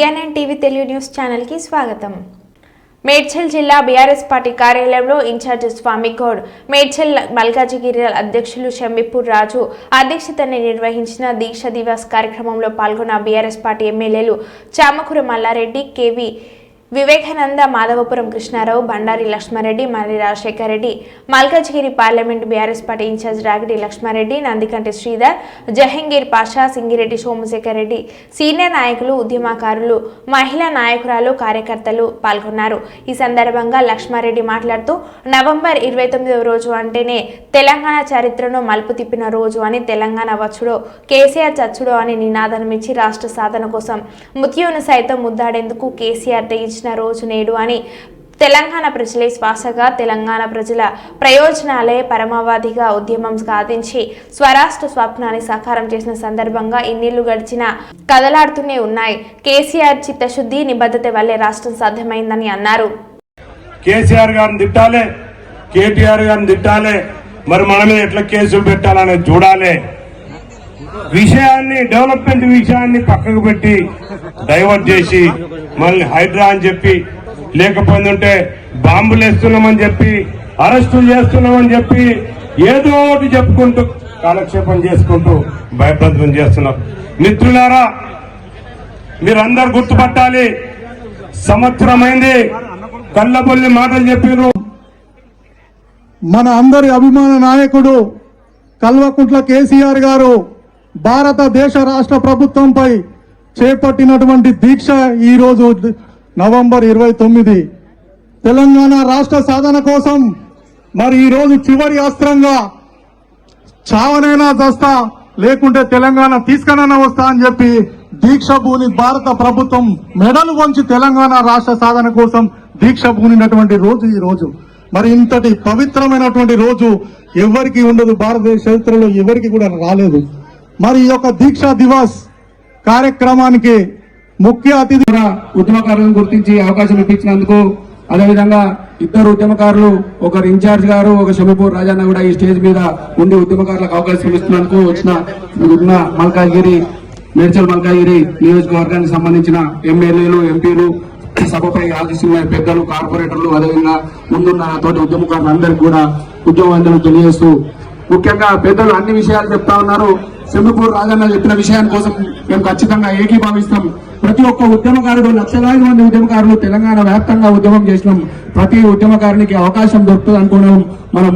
Telugu news ఛానల్కి స్వాగతం. మేడ్చల్ జిల్లా బీఆర్ఎస్ పార్టీ కార్యాలయంలో ఇన్ఛార్జ్ స్వామి గౌడ్ మేడ్చల్ మల్కాజిగిరి అధ్యక్షులు షమ్మిపూర్ రాజు అధ్యక్షతన నిర్వహించిన దీక్ష దివాస్ కార్యక్రమంలో పాల్గొన్న బీఆర్ఎస్ పార్టీ ఎమ్మెల్యేలు Chamakura Mallareddy KV Vivekananda Madhavapuram Krishnarao Bandari Lakshmareddy Marri Rajasekhar Reddy Malkajgiri parliament BRS party in charge Ragidi Lakshmareddy Nandikanti Sridhar Jahangir Pasha Singireddy Somasekhar Reddy senior నాయకులు ఉద్యమకారులు మహిళా నాయకురాలు కార్యకర్తలు పాల్గొన్నారు. ఈ సందర్భంగా లక్ష్మారెడ్డి మాట్లాడుతూ నవంబర్ ఇరవై తొమ్మిదవ రోజు అంటేనే తెలంగాణ చరిత్రను మలుపు తిప్పిన రోజు అని తెలంగాణ వచ్చుడో కేసీఆర్ చచ్చుడో అని నినాదనమిచ్చి రాష్ట్ర సాధన కోసం మృత్యువును సైతం ముద్దాడేందుకు కేసీఆర్ తెగించిన రోజు నేడు అని తెలంగాణ ప్రజలే శ్వాసగా తెలంగాణ ప్రజల ప్రయోజనాలే పరమావధిగా ఉద్యమం సాధించి స్వరాష్ట్ర స్వప్నాన్ని సాకారం చేసిన సందర్భంగా ఇన్నిళ్ళు గడిచిన కదలాడుతూనే ఉన్నాయి. కేసీఆర్ చిత్తశుద్ధి నిబద్ధత వల్లే రాష్ట్రం సాధ్యమైందని అన్నారు. కేసీఆర్ గారిని తిట్టాలి కేటీఆర్ గారిని తిట్టాలి మరి మన మీద ఎట్లా కేసులు పెట్టాలనేది చూడాలి. విషయాన్ని డెవలప్మెంట్ విషయాన్ని పక్కకు పెట్టి డైవర్ట్ చేసి మళ్ళీ హైడ్రా అని చెప్పి లేకపోయిందంటే బాంబులు వేస్తున్నామని చెప్పి అరెస్టులు చేస్తున్నామని చెప్పి ఏదో ఒకటి చెప్పుకుంటూ కాలక్షేపం చేసుకుంటూ భయప్రదం చేస్తున్నారు మిత్రులారా మీరందరు గుర్తుపట్టాలి సంవత్సరమైంది కళ్ళబొల్లి మాటలు చెప్పిర్రు. మన అందరి అభిమాన నాయకుడు కల్వకుంట్ల కేసీఆర్ గారు భారతదేశ రాష్ట్ర ప్రభుత్వంపై చేపట్టినటువంటి దీక్ష ఈ రోజు నవంబర్ ఇరవై తొమ్మిది. తెలంగాణ రాష్ట్ర సాధన కోసం మరి ఈ రోజు చివరి అస్త్రంగా చావనైనా చస్తా లేకుంటే తెలంగాణ తీసుకనైనా వస్తా అని చెప్పి దీక్ష భూని భారత ప్రభుత్వం మెడలు వంచి తెలంగాణ రాష్ట్ర సాధన కోసం దీక్ష భూనినటువంటి రోజు ఈ రోజు మరి ఇంతటి పవిత్రమైనటువంటి రోజు ఎవరికి ఉండదు. భారతదేశ చరిత్రలో ఎవరికి కూడా రాలేదు. మరి ఈ యొక్క దీక్షా దివాస్ కార్యక్రమానికి ముఖ్య అతిథి ఉద్యమకారులను గుర్తించి అవకాశం ఇప్పించినందుకు అదేవిధంగా ఇద్దరు ఉద్యమకారులు ఒకరు ఇన్ఛార్జ్ గారు ఒక షమీపూర్ రాజన్న కూడా ఈ స్టేజ్ మీద ఉండి ఉద్యమకారులకు అవకాశం ఇస్తున్నందుకు వచ్చిన ఉన్న మల్కాజ్గిరి మేడ్చల్ మల్కాగిరి నియోజకవర్గానికి సంబంధించిన ఎమ్మెల్యేలు ఎంపీలు సభపై ఆలోచిస్తున్న పెద్దలు కార్పొరేటర్లు అదేవిధంగా ముందున్న తోటి ఉద్యమకారులందరికీ కూడా ఉద్యమవందనలు తెలియజేస్తూ ముఖ్యంగా పెద్దలు అన్ని విషయాలు చెప్తా ఉన్నారు. సెమిపూర్ రాజన్న చెప్పిన విషయాన్ని కోసం మేము ఖచ్చితంగా ఏకీభావిస్తాం. ప్రతి ఒక్క ఉద్యమకారుడు లక్షలాది మంది ఉద్యమకారులు తెలంగాణ వ్యాప్తంగా ఉద్యమం చేసినాం. ప్రతి ఉద్యమకారునికి అవకాశం దొరుకుతుంది అనుకున్నాం మనం